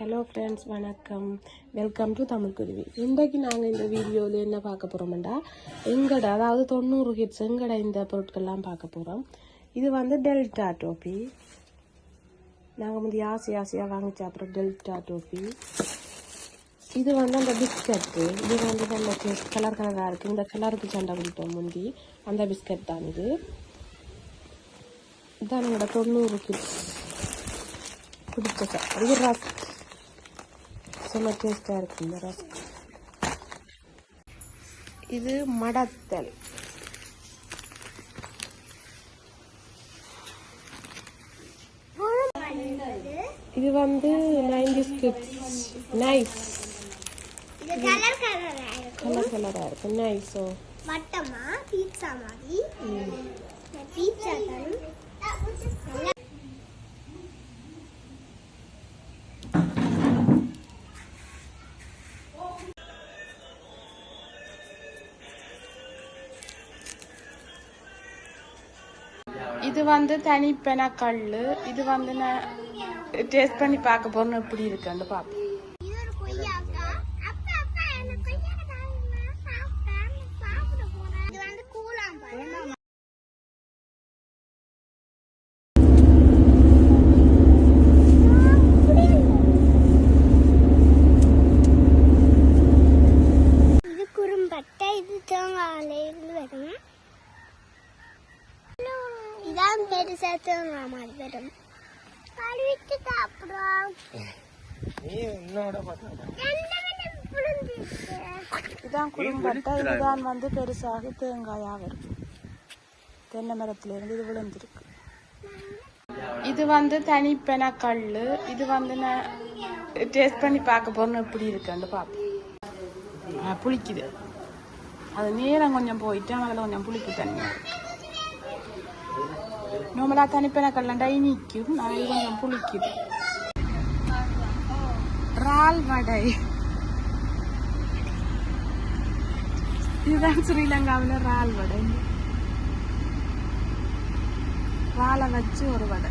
Hello friends வணக்கம். Welcome to Tamil Kuruvi. இன்றைக்கு நாங்கள் இந்த வீடியோவில் என்ன பார்க்க போகிறோம்டா எங்கட அதாவது தொண்ணூறு ஹிட்ஸ் எங்கட இந்த பொருட்கள்லாம் பார்க்க போகிறோம் இது வந்து டெல்டா டோப்பி நாங்கள் வந்து ஆசை ஆசையாக வாங்கி சாப்பிட்றோம் டெல்டா டோப்பி இது வந்து அந்த பிஸ்கட்டு இது வந்து நல்ல கலர் கலராக இருக்குது இந்த கலருக்கு சண்டை கொடுத்தோம் முந்தி. அந்த பிஸ்கட் தான் இது. இதான் எங்களோட தொண்ணூறு கிட்ஸ் பிடிச்ச இது ரஸ்க் செம்ம டேஸ்டாக இருக்கு இந்த ரஸ்க் இது மடத்தல். இது வந்து நைன்டி கிட்ஸ் நைஸ் கலர் கலரா இருக்கும். கலர் கலராக இருக்கு நைஸோ வட்டமா? பீட்சா மாதிரி. பீட்சா இது வந்து தனிப்பென கல் இது வந்து நான் டேஸ்ட் பண்ணி பார்க்க போறேன். எப்படி இருக்குன்னு பார்ப்போம். இது ஒரு கொய்யாக்கா குறும்பட்டை இது இதான் பெருசா தேங்காய் மாதிரி வரும் கழுவிட்டு சாப்பிடுவோம் இதான் குடும்பட்டை இதுதான் வந்து பெருசாக தேங்காயாக வரும் தென்னை மரத்திலிருந்து இது விழுந்திருக்கு. இது வந்து தனிப்பென கல் இது வந்து நான் டேஸ்ட் பண்ணி பார்க்க போறேன் எப்படி இருக்குன்னு பார்ப்போம். ஆ, புளிக்குது. அது நேரம் கொஞ்சம் போயிட்டு அதில் கொஞ்சம் புளிப்பு இருக்கு நம்மளா தனிப்பென கல்லண்டா இனிக்கும் அது கொஞ்சம் புளிக்குது இறால் வடை இதுதான் ஸ்ரீலங்காவில் இறால் வடை இறாலை வச்சு ஒரு வடை